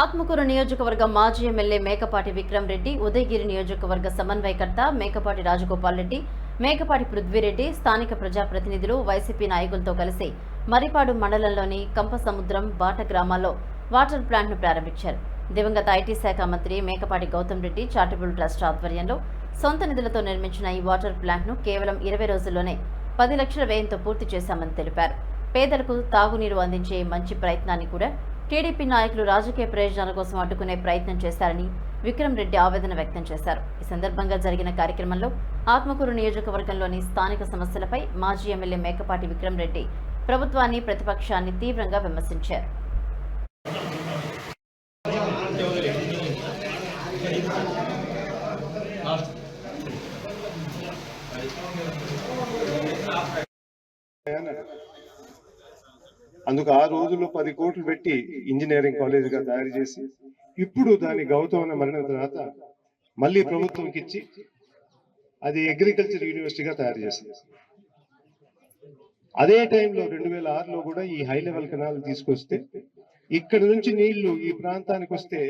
ఆత్మకూరు నియోజకవర్గ మాజీ ఎమ్మెల్యే మేకపాటి విక్రమ్ రెడ్డి ఉదయగిరి నియోజకవర్గ సమన్వయకర్త మేకపాటి రాజగోపాల్ రెడ్డి మేకపాటి పృథ్వీరెడ్డి స్థానిక ప్రజాప్రతినిధులు వైసీపీ నాయకులతో కలిసి మరిపాడు మండలంలోని కంపసముద్రం బాట గ్రామాల్లో వాటర్ ప్లాంట్ను ప్రారంభించారు. దివంగత ఐటీ శాఖ మంత్రి మేకపాటి గౌతమ్ రెడ్డి చారిటబుల్ ట్రస్ట్ ఆధ్వర్యంలో సొంత నిధులతో నిర్మించిన ఈ వాటర్ ప్లాంట్ను కేవలం ఇరవై రోజుల్లోనే పది లక్షల వ్యయంతో పూర్తి చేశామని తెలిపారు. పేదలకు తాగునీరు అందించే మంచి ప్రయత్నాన్ని కూడా టీడీపీ నాయకులు రాజకీయ ప్రయోజనాల కోసం అడ్డుకునే ప్రయత్నం చేశారని విక్రమ్ రెడ్డి ఆవేదన వ్యక్తం చేశారు. ఈ సందర్భంగా జరిగిన కార్యక్రమంలో ఆత్మకూరు నియోజకవర్గంలోని స్థానిక సమస్యలపై మాజీ ఎమ్మెల్యే మేకపాటి విక్రమ్ రెడ్డి ప్రభుత్వాన్ని ప్రతిపక్షాన్ని తీవ్రంగా విమర్శించారు. అందుకు ఆ రోజుల్లో పది కోట్లు పెట్టి ఇంజనీరింగ్ కాలేజ్గా తయారు చేసి ఇప్పుడు దాని గౌతమైన మరణం తర్వాత మళ్ళీ ప్రభుత్వంకి ఇచ్చి అది అగ్రికల్చర్ యూనివర్సిటీగా తయారు చేసింది. అదే టైంలో రెండు వేల ఆరులో కూడా ఈ హై లెవెల్ కెనాల్ తీసుకొస్తే ఇక్కడ నుంచి నీళ్ళు ఈ ప్రాంతానికి వస్తే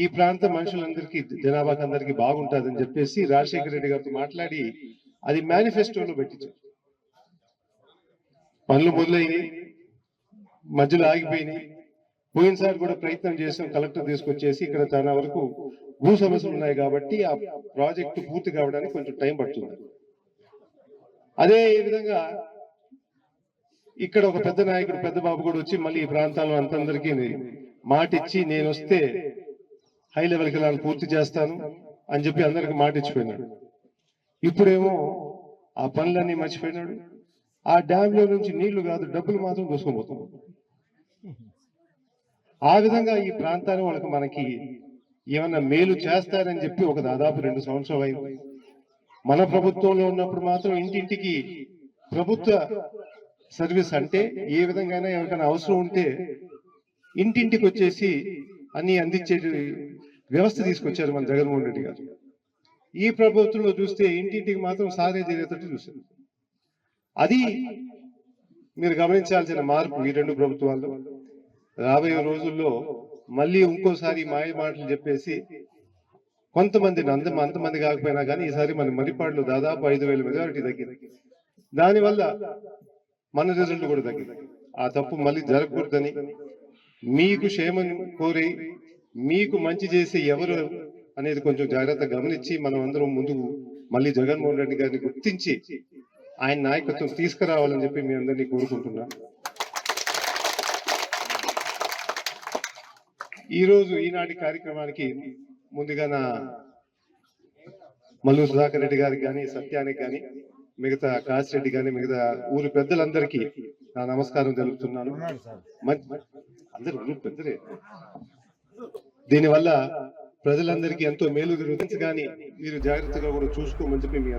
ఈ ప్రాంత మనుషులందరికీ జనాభాకి అందరికీ బాగుంటుందని చెప్పేసి రాజశేఖర రెడ్డి గారితో మాట్లాడి అది మేనిఫెస్టోలో పెట్టించారు. పనులు మొదలైనవి మధ్యలో ఆగిపోయినాయి పోయినసారి కూడా ప్రయత్నం చేసాం కలెక్టర్ తీసుకొచ్చేసి ఇక్కడ చాలా వరకు భూ సమస్యలు ఉన్నాయి కాబట్టి ఆ ప్రాజెక్టు పూర్తి కావడానికి కొంచెం టైం పడుతుంది. అదే విధంగా ఇక్కడ ఒక పెద్ద నాయకుడు పెద్ద బాబు కూడా వచ్చి మళ్ళీ ఈ ప్రాంతాల్లో అంతందరికీ మాట ఇచ్చి నేను వస్తే హై లెవెల్ కెనాల్ పూర్తి చేస్తాను అని చెప్పి అందరికి మాట ఇచ్చిపోయినాడు. ఇప్పుడేమో ఆ పనులన్నీ మర్చిపోయినాడు. ఆ డ్యామ్లో నుంచి నీళ్ళు కాదు డబ్బులు మాత్రం దూసుకుపోతున్నాడు ఆ విధంగా ఈ ప్రాంతాన్ని వాళ్ళకి మనకి ఏమన్నా మేలు చేస్తారని చెప్పి ఒక దాదాపు రెండు సంవత్సరాలు అయింది. మన ప్రభుత్వంలో ఉన్నప్పుడు మాత్రం ఇంటింటికి ప్రభుత్వ సర్వీస్ అంటే ఏ విధంగా ఎవరికైనా అవసరం ఉంటే ఇంటింటికి వచ్చేసి అన్ని అందించే వ్యవస్థ తీసుకొచ్చారు మన జగన్మోహన్ రెడ్డి గారు. ఈ ప్రభుత్వంలో చూస్తే ఇంటింటికి మాత్రం సారే తీరేటట్టు చూశారు. అది మీరు గమనించాల్సిన మార్పు ఈ రెండు ప్రభుత్వాలు రాబోయే రోజుల్లో మళ్ళీ ఇంకోసారి మాయ మాటలు చెప్పేసి కొంతమంది అంత అంతమంది కాకపోయినా కానీ ఈసారి మన మరిపాడులో దాదాపు ఐదు వేల మెజారిటీ తగ్గింది. దానివల్ల మన రిజల్ట్ కూడా తగ్గింది. ఆ తప్పు మళ్ళీ జరగకూడదని మీకు క్షేమం కోరి మీకు మంచి చేసే ఎవరు అనేది కొంచెం జాగ్రత్త గమనించి మనం అందరం ముందుకు మళ్ళీ జగన్మోహన్ రెడ్డి గారిని గుర్తించి ఆయన నాయకత్వం తీసుకురావాలని చెప్పి మీ అందరినీ కోరుకుంటున్నా. ఈ రోజు ఈనాటి కార్యక్రమానికి ముందుగా నా మల్లు సుధాకర్ రెడ్డి గారికి కానీ సత్యానికి కానీ మిగతా కాసిరెడ్డి కానీ మిగతా ఊరి పెద్దలందరికీ నా నమస్కారం తెలుపుతున్నాను. అందరు ఊరు పెద్దలే. దీనివల్ల ప్రజలందరికీ ఎంతో మేలు జరుగుతుంది. కానీ మీరు జాగ్రత్తగా కూడా చూసుకోమని చెప్పి మీ